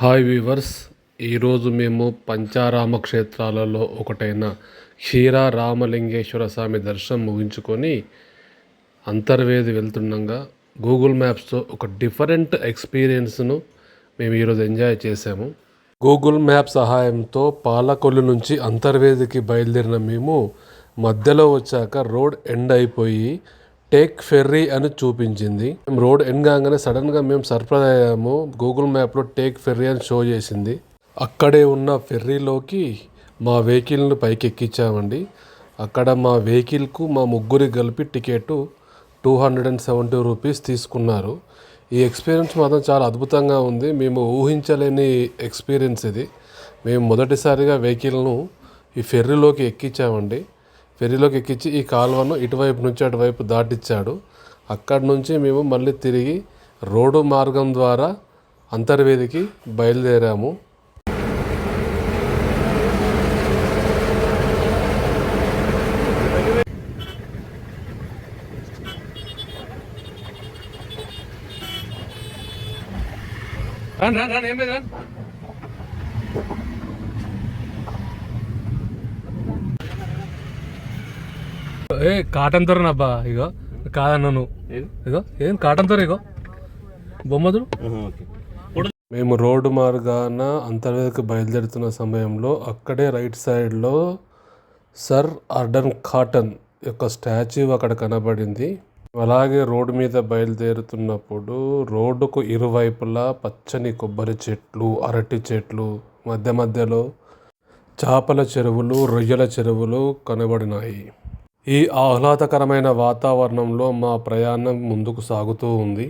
Hi weavers ఈరోజు మేము పంచారామ క్షేత్రాలలో ఒకటైన క్షీరా రామలింగేశ్వర స్వామి దర్శనం ముగించుకొని అంతర్వేది వెళ్తుండగా గూగుల్ మ్యాప్స్తో ఒక డిఫరెంట్ ఎక్స్పీరియన్స్ను మేము ఈరోజు ఎంజాయ్ చేసాము గూగుల్ మ్యాప్ సహాయంతో పాలకొల్లు నుంచి అంతర్వేదికి బయలుదేరిన మేము మధ్యలో వచ్చాక రోడ్ ఎండ్ అయిపోయి టేక్ ఫెర్రీ అని చూపించింది. మేము రోడ్ ఎండ్ కాగానే సడన్గా మేము సర్ప్రైజ్ అయ్యాము గూగుల్ మ్యాప్లో టేక్ ఫెర్రీ అని షో చేసింది. అక్కడే ఉన్న ఫెర్రీలోకి మా వెహికల్ని పైకి ఎక్కించామండి అక్కడ మా వెహికల్కు మా ముగ్గురి కలిపి ticket two hundred and seventy rupees తీసుకున్నారు. ఈ ఎక్స్పీరియన్స్ మాత్రం చాలా అద్భుతంగా ఉంది. మేము ఊహించలేని ఎక్స్పీరియన్స్ ఇది. మేము మొదటిసారిగా వెహికల్ను ఈ ఫెర్రీలోకి ఎక్కించామండి. ఫెరీలోకి ఎక్కించి ఈ కాలువను ఇటువైపు నుంచి అటువైపు దాటిచ్చాడు. అక్కడి నుంచి మేము మళ్ళీ తిరిగి రోడ్డు మార్గం ద్వారా అంతర్వేదికి బయలుదేరాము. రాను రాను రాను ఏం లేదు రాను ఏ కాటన్ తోర అబ్బా ఇగో. కాదన్న నువ్వు. ఇగో ఏం కాటన్ తోర ఇగో? బొమ్మదురు మేము రోడ్డు మార్గాన అంతర్వేదికి బయలుదేరుతున్న సమయంలో అక్కడే రైట్ సైడ్లో సర్ అర్డన్ కాటన్ యొక్క స్టాచ్యూ అక్కడ కనబడింది. అలాగే రోడ్డు మీద బయలుదేరుతున్నప్పుడు రోడ్డుకు ఇరువైపులా పచ్చని కొబ్బరి చెట్లు అరటి చెట్లు మధ్య మధ్యలో చేపల చెరువులు రొయ్యల చెరువులు కనబడినాయి. ఈ ఆహ్లాదకరమైన వాతావరణంలో మా ప్రయాణం ముందుకు సాగుతూ ఉంది.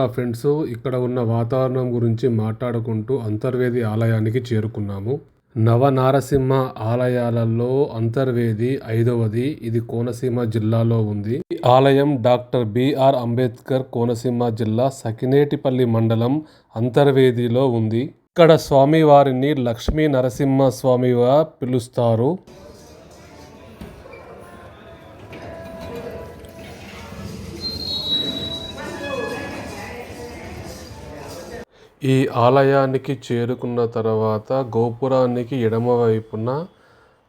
నా ఫ్రెండ్స్ ఇక్కడ ఉన్న వాతావరణం గురించి మాట్లాడుకుంటూ అంతర్వేది ఆలయానికి చేరుకున్నాము. నవనారసింహ ఆలయాలలో అంతర్వేది ఐదవది. ఇది కోనసీమ జిల్లాలో ఉంది. ఈ ఆలయం డాక్టర్ బిఆర్ అంబేద్కర్ కోనసీమ జిల్లా సకినేటిపల్లి మండలం అంతర్వేదిలో ఉంది. ఇక్కడ స్వామివారిని లక్ష్మీ నరసింహ స్వామిగా పిలుస్తారు. ఈ ఆలయానికి చేరుకున్న తర్వాత గోపురానికి ఎడమవైపున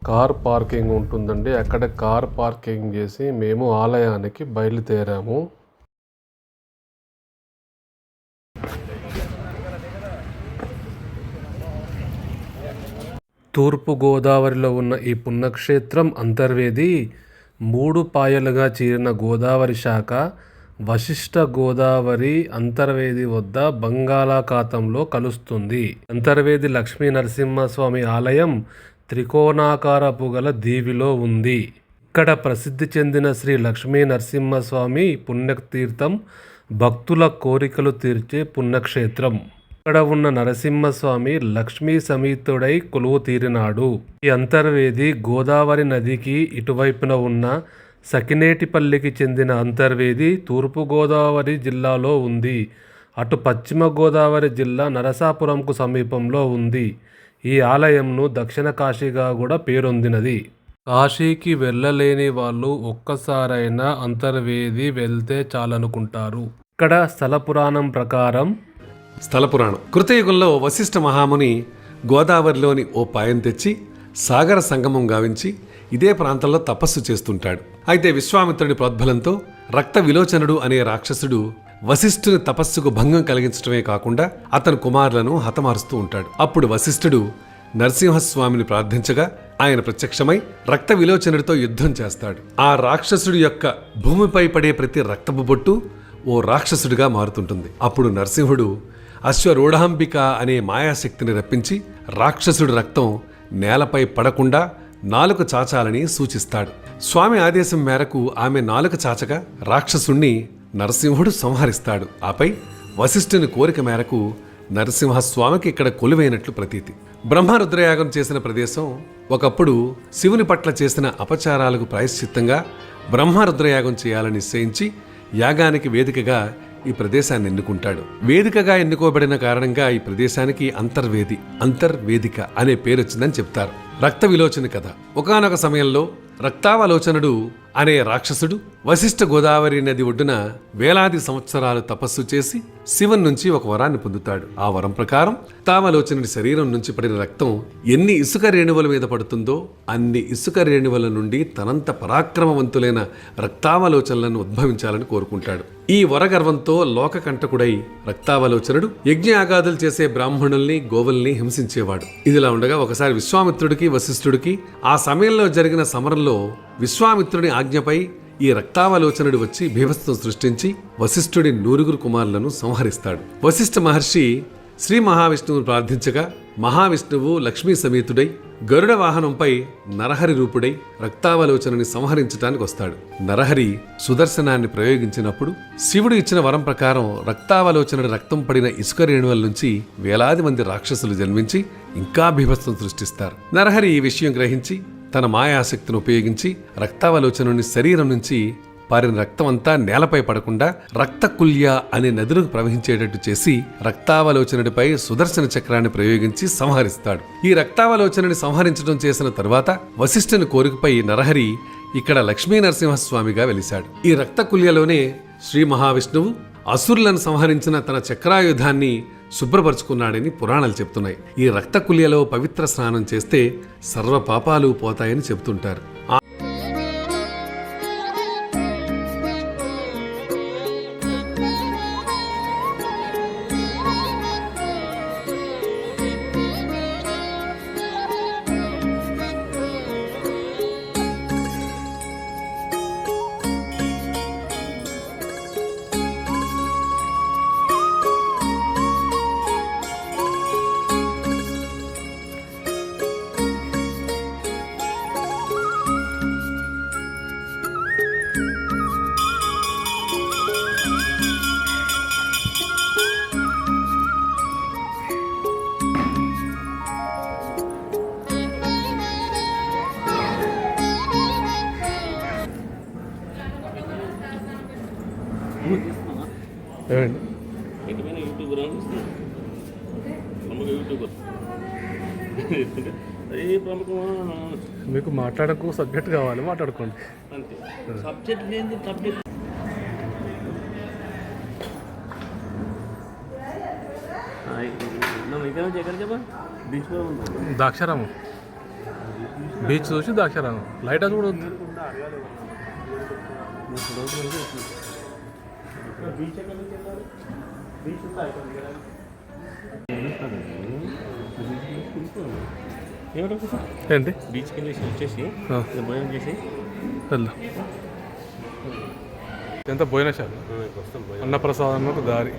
కార్ పార్కింగ్ ఉంటుందండి. అక్కడ కార్ పార్కింగ్ చేసి మేము ఆలయానికి బయలుదేరాము. తూర్పు గోదావరిలో ఉన్న ఈ పుణ్యక్షేత్రం అంతర్వేది. మూడు పాయలుగా చీరిన గోదావరి శాఖ వశిష్ట గోదావరి అంతర్వేది వద్ద బంగాళాఖాతంలో కలుస్తుంది. అంతర్వేది లక్ష్మీ నరసింహస్వామి ఆలయం త్రికోణాకారపు గల దీవిలో ఉంది. ఇక్కడ ప్రసిద్ధి చెందిన శ్రీ లక్ష్మీ నరసింహస్వామి పుణ్యతీర్థం భక్తుల కోరికలు తీర్చే పుణ్యక్షేత్రం. ఇక్కడ ఉన్న నరసింహస్వామి లక్ష్మీ సమేతుడై కొలువు తీరినాడు. ఈ అంతర్వేది గోదావరి నదికి ఇటువైపున ఉన్న సకినేటిపల్లికి చెందిన అంతర్వేది తూర్పుగోదావరి జిల్లాలో ఉంది. అటు పశ్చిమ గోదావరి జిల్లా నరసాపురంకు సమీపంలో ఉంది. ఈ ఆలయంను దక్షిణ కాశీగా కూడా పేరొందినది. కాశీకి వెళ్ళలేని వాళ్ళు ఒక్కసారైనా అంతర్వేది వెళ్తే చాలనుకుంటారు. ఇక్కడ స్థల పురాణం ప్రకారం స్థల పురాణం. కృతయుగంలో వశిష్ఠ మహాముని గోదావరిలోని ఓ పాయం తెచ్చి సాగర సంగమం గావించి ఇదే ప్రాంతంలో తపస్సు చేస్తుంటాడు. అయితే విశ్వామిత్రుడి ప్రోద్బలంతో రక్త విలోచనుడు అనే రాక్షసుడు వశిష్ఠుని తపస్సుకు భంగం కలిగించడమే కాకుండా అతని కుమారులను హతమారుస్తూ ఉంటాడు. అప్పుడు వశిష్ఠుడు నరసింహస్వామిని ప్రార్థించగా ఆయన ప్రత్యక్షమై రక్త విలోచనుడితో యుద్ధం చేస్తాడు. ఆ రాక్షసుడి యొక్క భూమిపై పడే ప్రతి రక్తపు బొట్టు ఓ రాక్షసుడిగా మారుతుంటుంది. అప్పుడు నరసింహుడు అశ్వరూఢాంబిక అనే మాయాశక్తిని రప్పించి రాక్షసుడి రక్తం నేలపై పడకుండా నాలుక చాచాలని సూచిస్తాడు. స్వామి ఆదేశం మేరకు ఆమె నాలుక చాచగా రాక్షసుణ్ణి నరసింహుడు సంహరిస్తాడు. ఆపై వశిష్ఠుని కోరిక మేరకు నరసింహస్వామికి ఇక్కడ కొలువైనట్లు ప్రతీతి. బ్రహ్మరుద్రయాగం చేసిన ప్రదేశం ఒకప్పుడు శివుని పట్ల చేసిన అపచారాలకు ప్రాయశ్చిత్తంగా బ్రహ్మరుద్రయాగం చేయాలని నిశ్చయించి యాగానికి వేదికగా ఈ ప్రదేశాన్ని ఎన్నుకుంటాడు. వేదికగా ఎన్నుకోబడిన కారణంగా ఈ ప్రదేశానికి అంతర్వేది అంతర్వేదిక అనే పేరు వచ్చిందని చెప్తారు. రక్త విలోచన కథ. ఒకానొక సమయంలో రక్తావలోచనుడు అనే రాక్షసుడు వశిష్ఠ గోదావరి నది ఒడ్డున వేలాది సంవత్సరాలు తపస్సు చేసి శివన్ నుంచి ఒక వరాన్ని పొందుతాడు. ఆ వరం ప్రకారం తామలోచనుడి శరీరం నుంచి పడిన రక్తం ఎన్ని ఇసుక రేణువుల మీద పడుతుందో అన్ని ఇసుక రేణువుల నుండి తనంత పరాక్రమవంతులైన రక్తావలోచనలను ఉద్భవించాలని కోరుకుంటాడు. ఈ వరగర్వంతో లోకకంటకుడై రక్తావలోచనుడు యజ్ఞయాగాదులు చేసే బ్రాహ్మణుల్ని గోవుల్ని హింసించేవాడు. ఇదిలా ఉండగా ఒకసారి విశ్వామిత్రుడికి వశిష్ఠుడికి ఆ సమయంలో జరిగిన సమరంలో విశ్వామిత్రుడి ఆజ్ఞపై ఈ రక్తావలోచనుడు వచ్చి భీభత్సం సృష్టించి వశిష్ఠుడి నూరుగురు కుమారులను సంహరిస్తాడు. వశిష్ఠ మహర్షి శ్రీ మహావిష్ణువును ప్రార్థించగా మహావిష్ణువు లక్ష్మీ సమేతుడై గరుడ వాహనంపై నరహరి రూపుడై రక్తావలోచనని సంహరించటానికి వస్తాడు. నరహరి సుదర్శనాన్ని ప్రయోగించినప్పుడు శివుడు ఇచ్చిన వరం ప్రకారం రక్తావలోచనుడి రక్తం పడిన ఇసుక రేణువుల నుంచి వేలాది మంది రాక్షసులు జన్మించి ఇంకా బీభత్సం సృష్టిస్తారు. నరహరి ఈ విషయం గ్రహించి తన మాయాశక్తిని ఉపయోగించి రక్తావలోచనుని శరీరం నుంచి పారిన రక్తమంతా నేలపై పడకుండా రక్తకుల్య అనే నదులకు ప్రవహించేటట్టు చేసి రక్తావలోచనుడిపై సుదర్శన చక్రాన్ని ప్రయోగించి సంహరిస్తాడు. ఈ రక్తావలోచనని సంహరించడం చేసిన తరువాత వశిష్ఠుని కోరికపై నరహరి ఇక్కడ లక్ష్మీ నరసింహస్వామిగా వెలిశాడు. ఈ రక్తకుల్యలోనే శ్రీ మహావిష్ణువు అసురులను సంహరించిన తన చక్రాయుధాన్ని శుభ్రపరుచుకున్నాడని పురాణాలు చెప్తున్నాయి. ఈ రక్తకుల్యలో పవిత్ర స్నానం చేస్తే సర్వ పాపాలు పోతాయని చెప్తుంటారు ఏమండి అదే మీకు మాట్లాడకు సబ్జెక్ట్ కావాలి మాట్లాడుకోండి. సబ్జెక్ట్ లేని ద్రాక్షారామం బీచ్ చూసి ద్రాక్షారామం లైట్ హౌస్ కూడా ఉంది బీచ్ ఎక్కడ నుంచి వెళ్ళాలి బీచ్ ఉందా ఇక్కడ ఏమిటో ఏంటి? బీచ్కి వెళ్ళేసి వచ్చేసి భోజనం చేసి వెళ్దాం ఎంత భోజనశాల అన్నప్రసాదం ఒక దారి.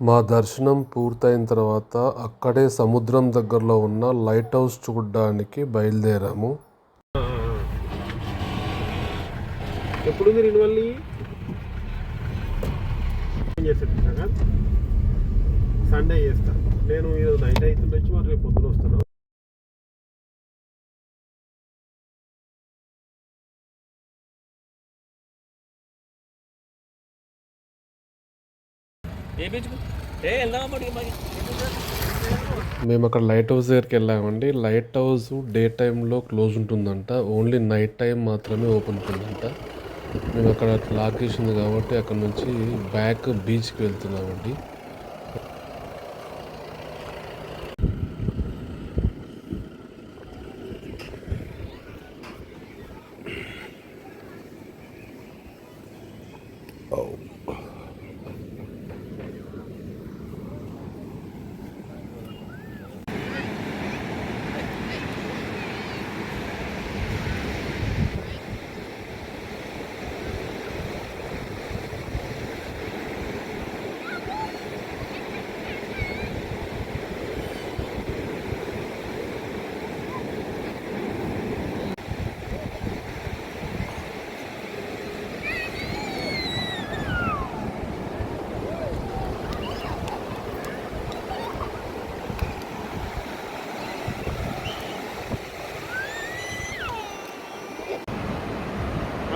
మా దర్శనం పూర్తయిన తర్వాత అక్కడే సముద్రం దగ్గరలో ఉన్న లైట్ హౌస్ చూడడానికి బయలుదేరాము. ఎప్పుడు సండే చేస్తా. మేము అక్కడ లైట్ హౌస్ దగ్గరికి వెళ్ళామండి. లైట్ హౌస్ డే టైంలో క్లోజ్ ఉంటుందంట. ఓన్లీ నైట్ టైం మాత్రమే ఓపెన్ ఉంటుందంట. మేము అక్కడ లాక్ చేసింది కాబట్టి అక్కడ నుంచి బ్యాక్ బీచ్కి వెళ్తున్నామండి.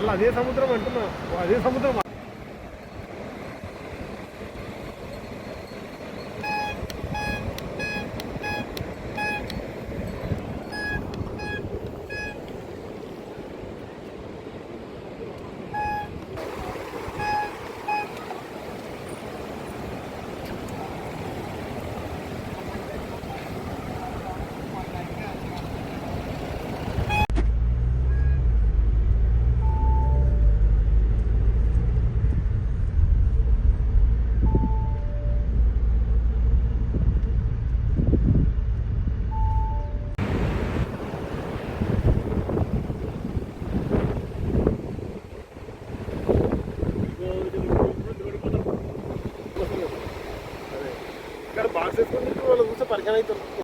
మళ్ళీ అదే సముద్రం అంటున్నా. అదే సముద్రం